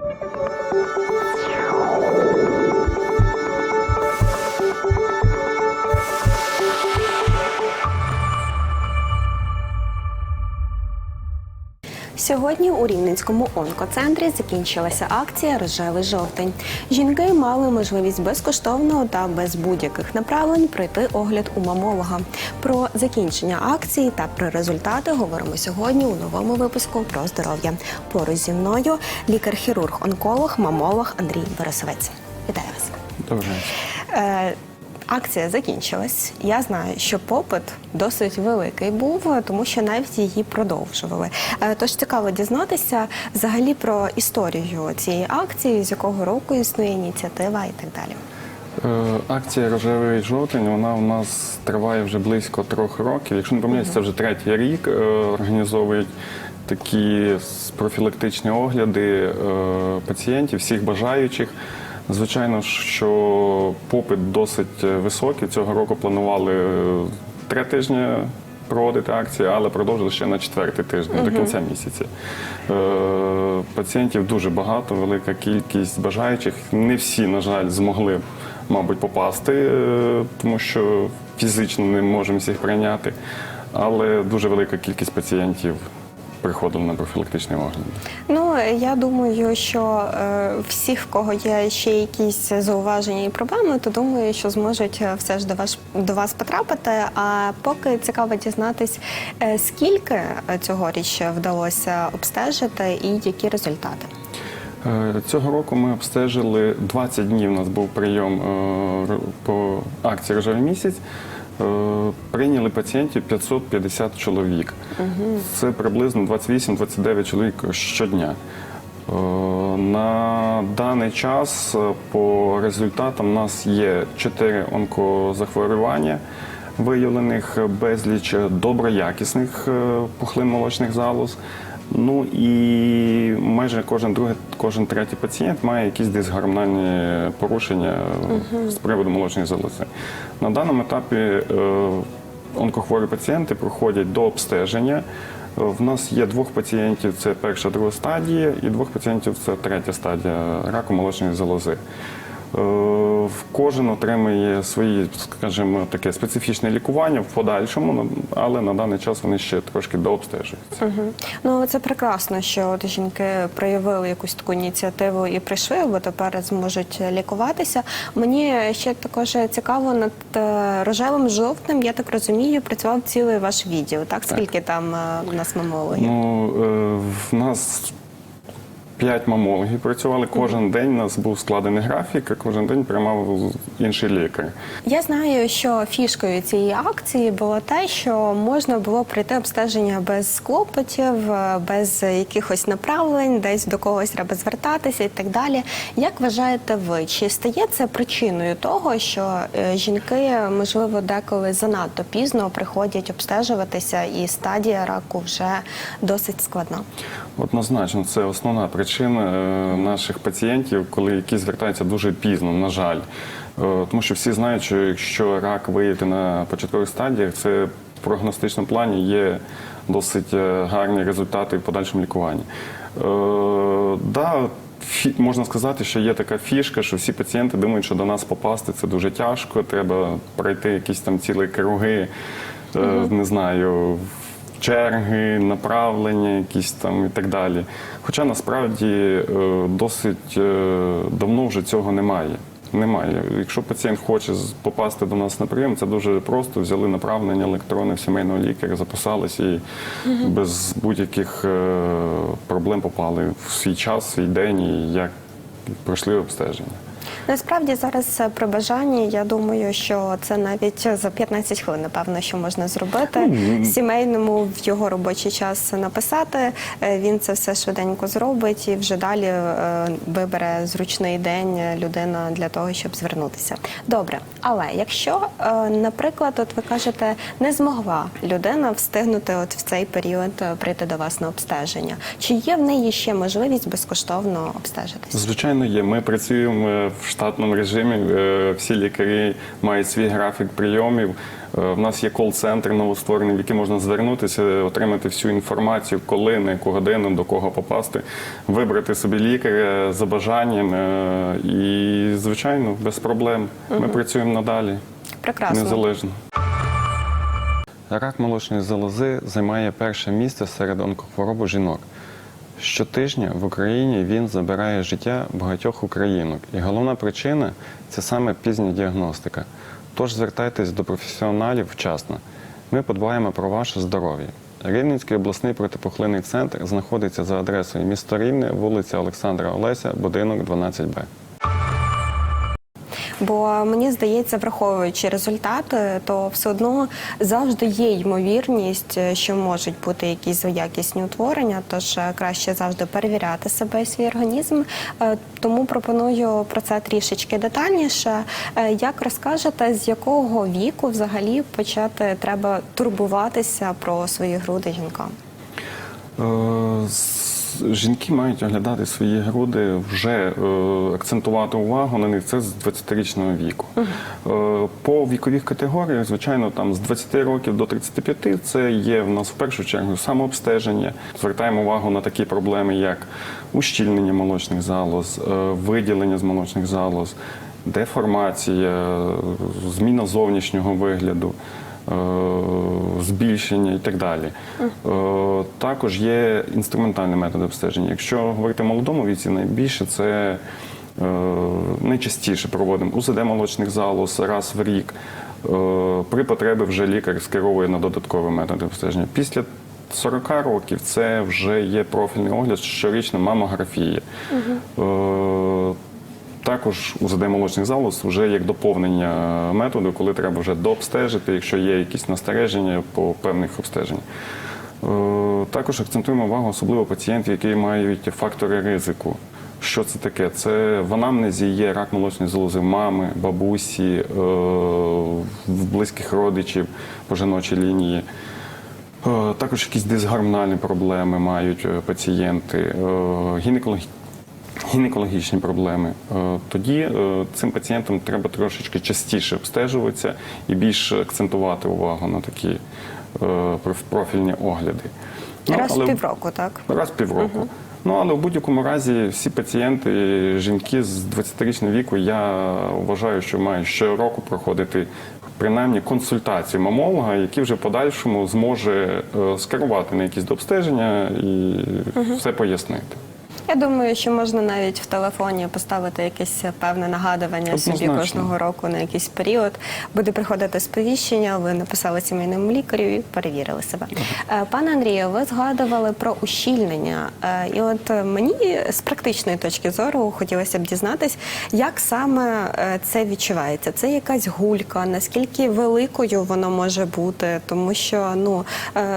you Сьогодні у Рівненському онкоцентрі закінчилася акція Рожевий жовтень. Жінки мали можливість безкоштовно та без будь-яких направлень пройти огляд у мамолога. Про закінчення акції та про результати говоримо сьогодні у новому випуску про здоров'я. Поруч зі мною лікар-хірург, онколог, мамолог Андрій Борисовець. Вітаю вас. Добре. Акція закінчилась. Я знаю, що попит досить великий був, тому що навіть її продовжували. Е, Тож цікаво дізнатися взагалі про історію цієї акції, з якого року існує ініціатива і так далі. Е, Акція Рожевий жовтень вона у нас триває вже близько трьох років. Якщо не помиляюсь, це вже третій рік. е, Організовують такі профілактичні огляди пацієнтів, всіх бажаючих. Звичайно, що попит досить е, високий. Цього року планували е, три тижні проводити акції, але продовжили ще на четвертий тиждень до кінця місяця. Е, Пацієнтів дуже багато, велика кількість бажаючих. Не всі, на жаль, змогли, мабуть, попасти, е, тому що фізично не можемо всіх прийняти. Але дуже велика кількість пацієнтів приходили на профілактичний огляд. Ну я думаю, що е, всі, в кого є ще якісь зауваження і проблеми, то думаю, що зможуть е, все ж до вас до вас потрапити. А поки цікаво дізнатись, е, скільки цьогоріч вдалося обстежити і які результати. Цього року ми обстежили 20 днів. У нас був прийом по акції Рожевий місяць. Е, Прийняли пацієнтів 550 чоловік. Це приблизно 28-29 чоловік щодня. Е, На даний час е, по результатам у нас є 4 онкозахворювання виявлених, безліч доброякісних пухлин молочних залоз. Ну і майже кожен другий, кожен третій пацієнт має якісь дисгормональні порушення з приводу молочної залози. На даному етапі е, онкохворі пацієнти проходять до обстеження. В нас є двох пацієнтів, це перша, друга стадія, і двох пацієнтів це третя стадія раку молочної залози. Е, в Кожен отримує свої, скажімо, таке специфічне лікування в подальшому, але на даний час вони ще трошки дообстежуються. Угу. Ну це прекрасно, що от жінки проявили якусь таку ініціативу і прийшли, бо тепер зможуть лікуватися. Мені ще також цікаво над е, рожевим жовтним. Я так розумію, працював цілий ваш відділ. Так скільки там е, у нас мамологів? Ну, в нас п'ять мамологів працювали. Кожен день у нас був складений графік, а кожен день приймав інший лікар. Я знаю, що фішкою цієї акції було те, що можна було пройти обстеження без клопотів, без якихось направлень, десь до когось треба звертатися і так далі. Як вважаєте ви, чи стає це причиною того, що е, жінки, можливо, деколи занадто пізно приходять обстежуватися, і стадія раку вже досить складна? Однозначно, це основна причина е, наших пацієнтів, коли які звертаються дуже пізно, на жаль. Е, Тому що всі знають, що якщо рак виявити на початкових стадіях, це в прогностичному плані є досить е, гарні результати в подальшому лікуванні. Да, можна сказати, що є така фішка, що всі пацієнти думають, що до нас попасти це дуже тяжко, треба пройти якісь там цілі круги, не знаю, черги, направлення, якісь там і так далі. Хоча насправді е, досить е, давно вже цього немає. Немає. Якщо пацієнт хоче попасти до нас на прийом, це дуже просто. Взяли направлення електронне в сімейного лікаря, записались і без будь-яких е, проблем попали в свій час, свій день і як пройшли обстеження. Насправді зараз е, при бажанні, я думаю, що це навіть за 15 хвилин, напевно, що можна зробити. Сімейному в його робочий час написати. е, Він це все швиденько зробить і вже далі е, вибере зручний день людина для того, щоб звернутися. Добре, але якщо, наприклад, от ви кажете, не змогла людина встигнути от в цей період прийти до вас на обстеження, чи є в неї ще можливість безкоштовно обстежитися? Звичайно, є. Ми працюємо в штатному режимі. Е, Всі лікарі мають свій графік прийомів. Е, В нас є кол-центр новостворений, в який можна звернутися, отримати всю інформацію, коли, на яку годину, до кого попасти, вибрати собі лікаря за бажанням. е, І, звичайно, без проблем. Ми працюємо надалі. Прекрасно. Незалежно. Рак молочної залози займає перше місце серед онкохвороб жінок. Щотижня в Україні він забирає життя багатьох українок. І головна причина це саме пізня діагностика. Тож звертайтесь до професіоналів вчасно. Ми подбаємо про ваше здоров'я. Рівненський обласний протипухлинний центр знаходиться за адресою місто Рівне, вулиця Олександра Олеся, будинок 12Б. Бо мені здається, враховуючи результати, то все одно завжди є ймовірність, е, що можуть бути якісь злоякісні утворення, тож е, краще завжди перевіряти себе і свій організм. Е, Тому пропоную про це трішечки детальніше. Як розкажете, з якого віку взагалі почати треба турбуватися про свої груди жінкам? Жінки мають оглядати свої груди, вже е, акцентувати увагу на них це з 20-річного віку. Е, По вікових категоріях, звичайно, там з 20 років до 35 це є в нас в першу чергу самообстеження. Звертаємо увагу на такі проблеми, як ущільнення молочних залоз, е, виділення з молочних залоз, деформація, зміна зовнішнього вигляду збільшення і так далі. Е, Також є інструментальні методи обстеження. Якщо говорити молодому віці, найбільше це е, найчастіше проводимо УЗД молочних залоз раз в рік. Е, При потребі вже лікар скеровує на додаткові методи обстеження. Після 40 років це вже є профільний огляд, щорічна мамографія. Е, також УЗД молочних залоз вже як доповнення методу, коли треба вже дообстежити, якщо є якісь настереження по певних обстеженнях. Е, Також акцентуємо увагу, особливо пацієнтів, які мають фактори ризику. Що це таке? Це в анамнезі є рак молочної залози мами, бабусі, е, близьких родичів по жіночій лінії. Е, Також якісь дисгормональні проблеми мають пацієнти, гінекологічні проблеми. Е, Тоді е, цим пацієнтам треба трошечки частіше обстежуватися і більше акцентувати увагу на такі е, профільні огляди. Ну, Раз в півроку, так? Раз в півроку. Ну, але в будь-якому разі всі пацієнти, жінки з 20-річного віку, я вважаю, що мають щороку проходити принаймні консультацію мамолога, який вже в подальшому зможе скерувати на якісь дообстеження і все пояснити. Я думаю, що можна навіть в телефоні поставити якесь певне нагадування собі кожного року на якийсь період. Буде приходити сповіщення, ви написали сімейному лікарю і перевірили себе. Е, Пане Андрію, ви згадували про ущільнення. Е, І от мені з практичної точки зору хотілося б дізнатись, як саме е, це відчувається. Це якась гулька, наскільки великою воно може бути, тому що ну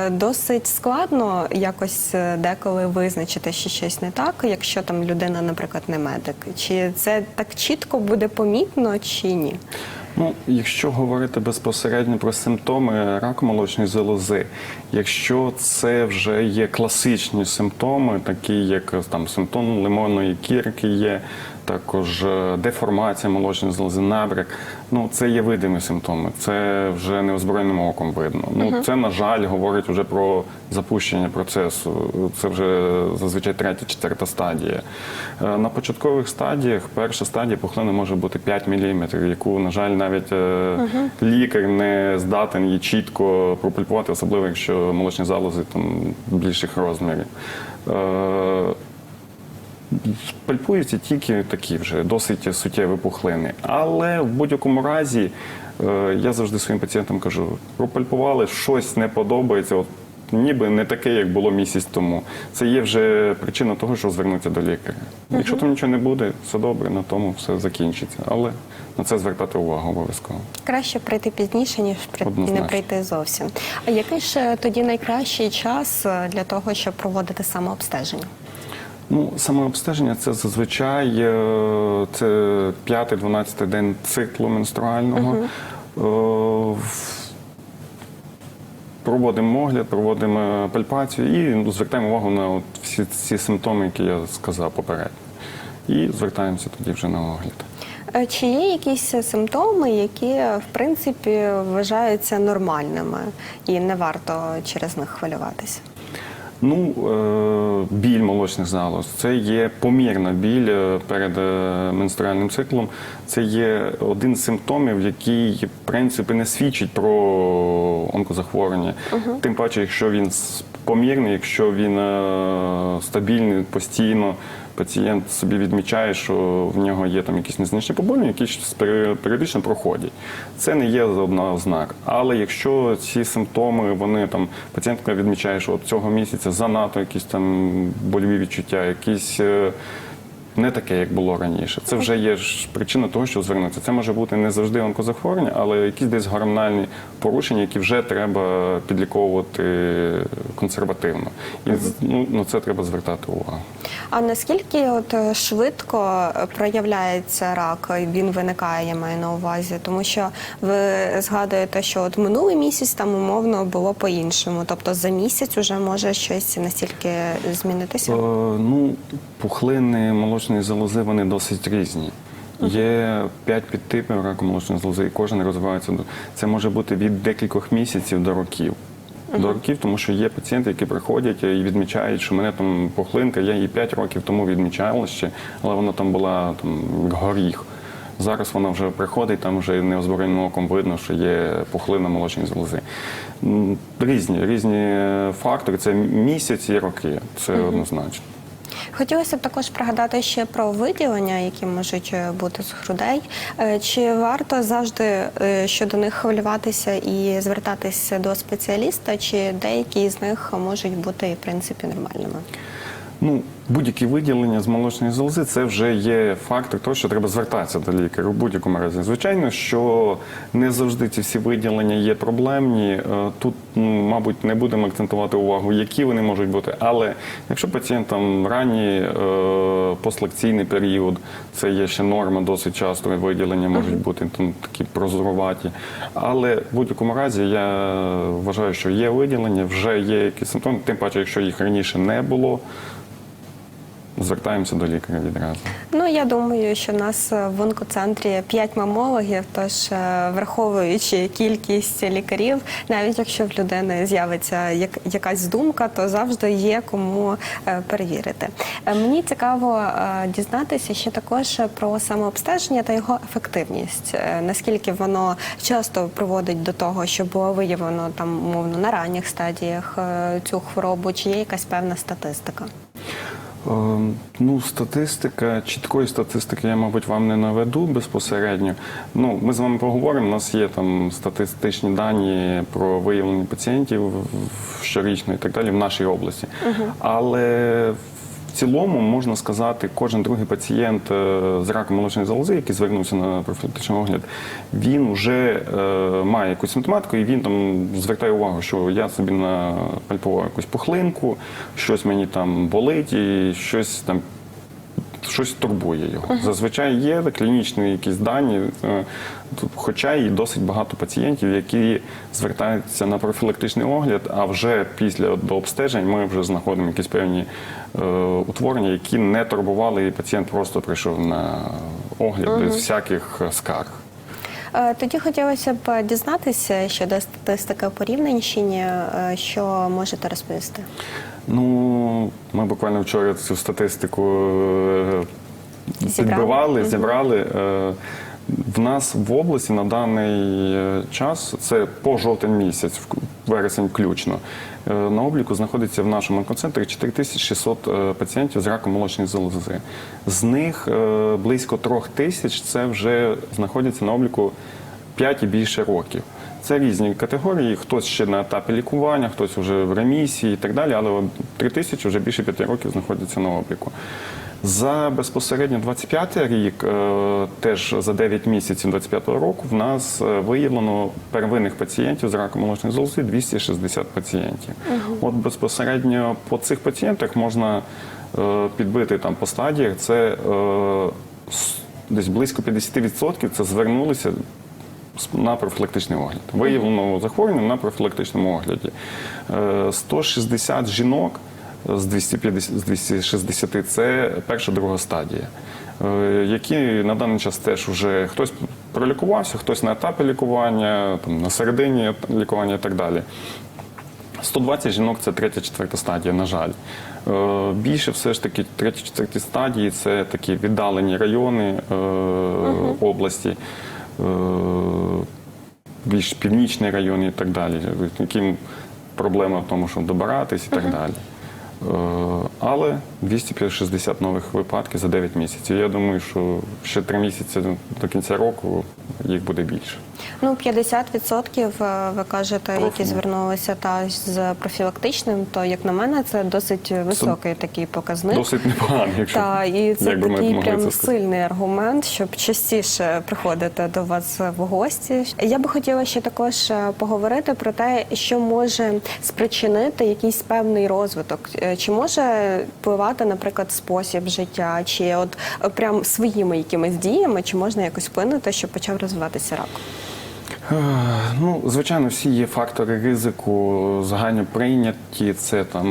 досить складно якось деколи визначити, що щось не так, якщо там людина, наприклад, не медик. Чи це так чітко буде помітно, чи ні? Ну, якщо говорити безпосередньо про симптоми раку молочної залози, якщо це вже є класичні симптоми, такі як там симптом лимонної кірки є, також е, деформація молочної залози, набряк, ну це є видимі симптоми, це вже неозброєним оком видно. Ну це на жаль говорить вже про запущення процесу. Це вже зазвичай третя, четверта стадія. Е, На початкових стадіях перша стадія пухлини може бути 5 мм, яку, на жаль, навіть е, лікар не здатен її чітко пропульпувати, особливо якщо молочні залози там більших розмірів. Пальпуються тільки такі вже досить суттєві пухлини. Але в будь-якому разі е, я завжди своїм пацієнтам кажу: пропальпували, щось не подобається. От ніби не таке, як було місяць тому. Це є вже причина того, що звернутися до лікаря. Якщо там нічого не буде, все добре, на тому все закінчиться. Але на це звертати увагу обов'язково. Краще прийти пізніше, ніж при- Однозначно. не прийти зовсім. А який ж е, тоді найкращий час е, для того, щоб проводити самообстеження? Ну, саме обстеження це зазвичай е, це 5-12 день циклу менструального. В- Проводимо огляд, проводимо пальпацію і звертаємо увагу на всі ці симптоми, які я сказав попередньо. і звертаємося тоді вже на огляд. Е, Чи є якісь симптоми, які в принципі вважаються нормальними і не варто через них хвилюватися? Ну, е, біль молочних залоз це є помірна біль е, перед е, менструальним циклом. Це є один з симптомів, який в принципі не свідчить про онкозахворювання. Тим паче, якщо він помірний, якщо він стабільний постійно. Пацієнт собі відмічає, що в нього є там якісь незначні поболі, які періодично проходять. Це не є одна ознак. Але якщо ці симптоми, вони там пацієнтка відмічає, що от цього місяця занадто якісь там больові відчуття, якісь. Не таке, як було раніше. Це вже є ж причина того, що звернутися. Це може бути не завжди онкозахворювання, але якісь десь гормональні порушення, які вже треба підліковувати консервативно. І ну, на це треба звертати увагу. А наскільки от е, швидко проявляється рак, і він виникає, я маю на увазі, тому що ви згадуєте, що от минулий місяць там умовно було по-іншому, тобто за місяць уже може щось настільки змінитися? Е, ну, пухлини молочної залози вони досить різні. Є п'ять підтипів раку молочної залози, і кожен розвивається. Це може бути від декількох місяців до років. До років, тому що є пацієнти, які приходять і відмічають, що мене там пухлинка, я її 5 років тому відмічала ще, але вона там була там горіх. Зараз вона вже приходить, там вже неозброєним оком видно, що є пухлина молочної залози. Різні, різні е, фактори. Це місяць і роки. Це однозначно. Хотілося б також пригадати ще про виділення, які можуть е, бути з грудей. Е, Чи варто завжди е, щодо них хвилюватися і звертатися до спеціаліста, чи деякі з них можуть бути в принципі нормальними? Ну, будь-які виділення з молочної залози це вже є фактор того, що треба звертатися до лікаря у будь-якому разі. Звичайно, що не завжди ці всі виділення є проблемні. Е, Тут, ну, мабуть, не будемо акцентувати увагу, які вони можуть бути. Але якщо пацієнт там ранній е, постлекційний період, це є ще норма, досить часто виділення можуть бути там такі прозоруваті. Але в будь-якому разі я вважаю, що є виділення, вже є якісь симптоми, тим паче, якщо їх раніше не було. Звертаємося до лікаря відразу. Ну я думаю, що нас е, в онкоцентрі 5 мамологів, тож е, враховуючи кількість лікарів, навіть якщо в людини з'явиться як, якась думка, то завжди є кому е, перевірити. Мені цікаво дізнатися ще також про самообстеження та його ефективність. Наскільки воно часто проводить до того, що було виявлено там умовно на ранніх стадіях цю хворобу, чи є якась певна статистика? Е, Ну, статистика, чіткої статистики я, мабуть, вам не наведу безпосередньо. Ну, ми з вами поговоримо. У нас є там статистичні дані про виявлення пацієнтів щорічно і так далі в нашій області. Але в цілому можна сказати, кожен другий пацієнт е, з раком молочної залози, який звернувся на профілактичний огляд, він вже е, має якусь симптоматику, і він там звертає увагу, що я собі напальпував якусь пухлинку, щось мені там болить, і щось там. Щось турбує його. Зазвичай є клінічні якісь дані, е, хоча і досить багато пацієнтів, які звертаються на профілактичний огляд, а вже після до обстежень ми вже знаходимо якісь певні е, утворення, які не турбували, і пацієнт просто прийшов на огляд без всяких скарг. Е, Тоді хотілося б дізнатися щодо статистики по Рівненщині, е, що можете розповісти. Ну, ми буквально вчора цю статистику е, підбивали, зібрали. Е, В нас в області на даний е, час, це по жовтень місяць, вересень включно, на обліку знаходиться в нашому онкоцентрі 4600 е, пацієнтів з раком молочної залози. З них близько трьох тисяч це вже знаходяться на обліку 5 і більше років. Це різні категорії. Хтось ще на етапі лікування, хтось вже в ремісії і так далі. Але от 3 тисячі вже більше 5 років знаходяться на обліку. За безпосередньо 25 рік, е, теж за 9 місяців 25 року, в нас е, виявлено первинних пацієнтів з раком молочної залози 260 пацієнтів. От безпосередньо по цих пацієнтах можна е, підбити там по стадіях. Це десь близько 50% це звернулися на профілактичний огляд. Виявлено захворювання на профілактичному огляді. Е, 160 жінок з 250, з 260 це перша друга стадія. е, які на даний час теж вже хтось пролікувався, хтось на етапі лікування, там, на середині лікування і так далі. 120 жінок це третя, четверта стадія, на жаль. Е, Більше все ж таки треті, четверті стадії це такі віддалені райони е, області, е, більш північний район і так далі, яким проблема в тому, щоб добиратись і так далі. Е, Але 260 нових випадків за 9 місяців. Я думаю, що ще 3 місяці до кінця року їх буде більше. Ну, 50% е, ви кажете, які звернулися та з профілактичним, то як на мене, це досить високий такий показник. Досить непогано, якщо Та і це як би ми такий прям це сильний аргумент, щоб частіше приходити до вас в гості. Я би хотіла ще також е, поговорити про те, що може спричинити якийсь певний розвиток. Е, Чи може впливати, наприклад, спосіб життя, чи от прям своїми якимись діями, чи можна якось вплинути, щоб почав розвиватися рак? Е, Ну, звичайно, всі є фактори ризику, загально прийняті. Це там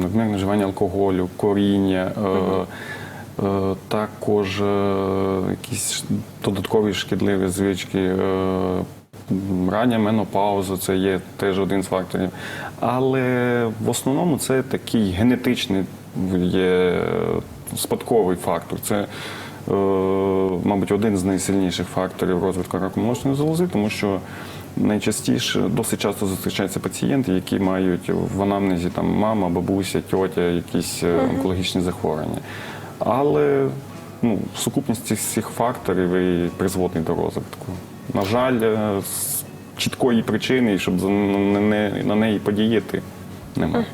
надмірне вживання алкоголю, коріння, е, е, також якісь додаткові шкідливі звички. Рання менопауза це є теж один з факторів. Але в основному це такий генетичний є спадковий фактор. Це мабуть, один з найсильніших факторів розвитку раку молочної залози, тому що найчастіше досить часто зустрічаються пацієнти, які мають в анамнезі там мама, бабуся, тьотя, якісь е, онкологічні захворювання. Але ну, сукупність цих факторів і призводить до розвитку. На жаль, е, чіткої причини, щоб на, на неї подіяти, немає.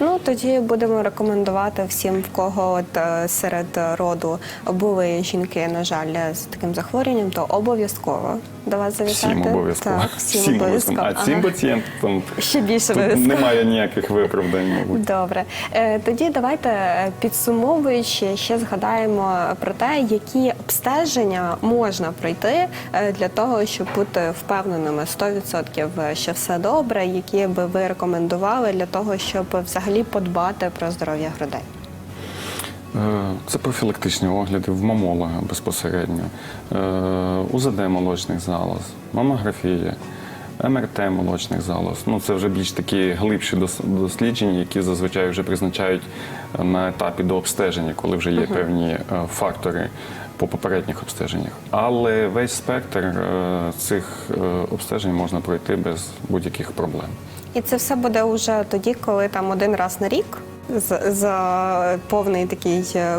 Ну тоді будемо рекомендувати всім, в кого от е, серед роду були жінки, на жаль, з таким захворюванням, то обов'язково до вас завітати. Всім обов'язково. Так, всім, обов'язково. А цим пацієнтам Ще більше тут немає ніяких виправдань, мабуть. Добре, Е, тоді давайте е, підсумовуючи, ще згадаємо про те, які обстеження можна пройти для того, щоб бути впевненими 100%, що все добре, які би ви рекомендували для того, щоб взагалі подбати про здоров'я грудей. Е, Це профілактичні огляди в мамолога безпосередньо, Е, УЗД молочних залоз, мамографія, МРТ молочних залоз. Ну, це вже більш такі глибші дослідження, які зазвичай вже призначають на етапі до обстеження, коли вже є певні е, фактори по попередніх обстеженнях. Але весь спектр е, цих е, обстежень можна пройти без будь-яких проблем. І це все буде уже тоді, коли там один раз на рік. з- За повний такий е,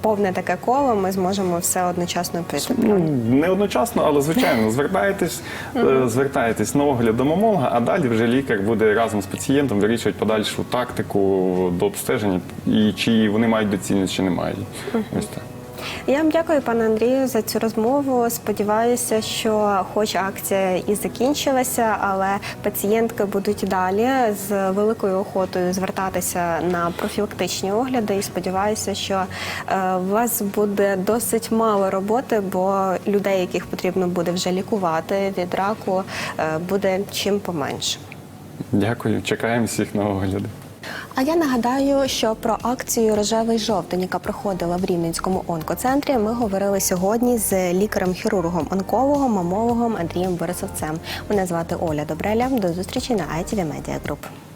повне таке коло ми зможемо все одночасно пройти. Ну, не одночасно, але звичайно, звертаєтесь, е, звертаєтесь на огляд до мамолога, а далі вже лікар буде разом з пацієнтом вирішувати подальшу тактику до обстеження і чи вони мають доцільність, чи не мають. Ось так. Я вам дякую, пане Андрію, за цю розмову. Сподіваюся, що, хоч акція і закінчилася, але пацієнтки будуть далі з великою охотою звертатися на профілактичні огляди. І сподіваюся, що е, у вас буде досить мало роботи, бо людей, яких потрібно буде вже лікувати від раку, е, буде чим поменше. Дякую, чекаємо всіх на огляди. А я нагадаю, що про акцію Рожевий жовтень, яка проходила в Рівненському онкоцентрі, ми говорили сьогодні з лікарем-хірургом онкологом, мамологом Андрієм Борисовцем. Мене звати Оля Добреля. До зустрічі на ITV Media Group.